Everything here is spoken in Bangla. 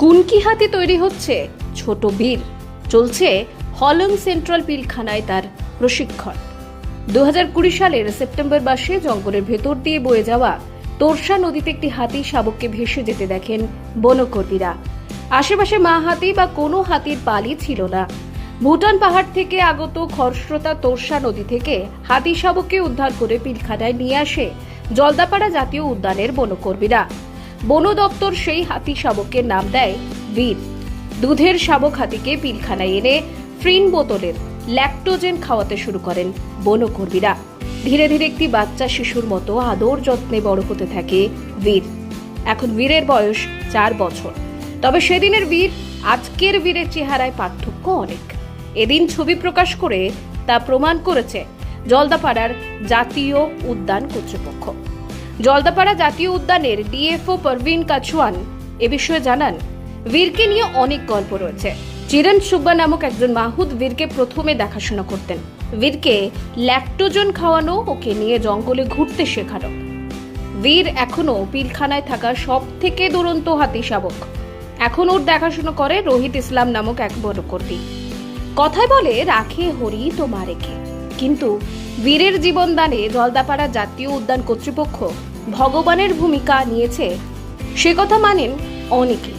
কুনকি হাতে তৈরি হচ্ছে ছোট বীর। চলছে হলং সেন্ট্রাল পিলখানায় তার প্রশিক্ষণ। দু সালের সেপ্টেম্বর মাসে জঙ্গলের ভেতর দিয়ে বয়ে যাওয়া তোরসা নদীতে একটি হাতি শাবককে ভেসে যেতে দেখেন বনকর্মীরা। আশেপাশে মা হাতি বা কোনো হাতির পালই ছিল না। ভুটান পাহাড় থেকে আগত খরস্রোতা তোরসা নদী থেকে হাতি শাবককে উদ্ধার করে পিলখানায় নিয়ে আসে জলদাপাড়া জাতীয় উদ্যানের বনকর্মীরা। বন দপ্তর সেই হাতি শাবকের নাম দেয় বীর। দুধের শাবক হাতিকে পিলখানায় এনে ফ্রিন বোতলের ল্যাকটোজেন খাওয়াতে শুরু করেন বনকর্মীরা। ধীরে ধীরে একটি বাচ্চা শিশুর মতো আদর যত্নে বড় হতে থাকে বীর। এখন বীরের বয়স চার বছর। তবে সেদিনের বীর আজকের বীরের চেহারায় পার্থক্য অনেক। এদিন ছবি প্রকাশ করে তা প্রমাণ করেছে জলদাপাড়ার জাতীয় উদ্যান কর্তৃপক্ষ। জলদাপাড়া জাতীয় উদ্যানের ডিএফও পারভিন কাছুয়ান। এ বিষয়ে জানান বীরকে নিয়ে অনেক গল্প রয়েছে। চিরন সুব্বা নামক একজন মাহুদ বীরকে প্রথমে দেখাশোনা করতেন। বীরকে ল্যাকটোজন খাওয়ানো ওকে নিয়ে জঙ্গলে ঘুরতে শেখানো। বীর এখনও পিলখানায় থাকা সব থেকে দুরন্ত হাতি শাবক এখন ওর দেখাশোনা করে রোহিত ইসলাম নামক এক বড় বনকর্মী কথায় বলে, রাখে হরি তো মারেকে কিন্তু বীরের জীবনদানে জলদাপাড়া জাতীয় উদ্যান কর্তৃপক্ষ ভগবানের ভূমিকা নিয়েছে। সে কথা মানেন অনেকেই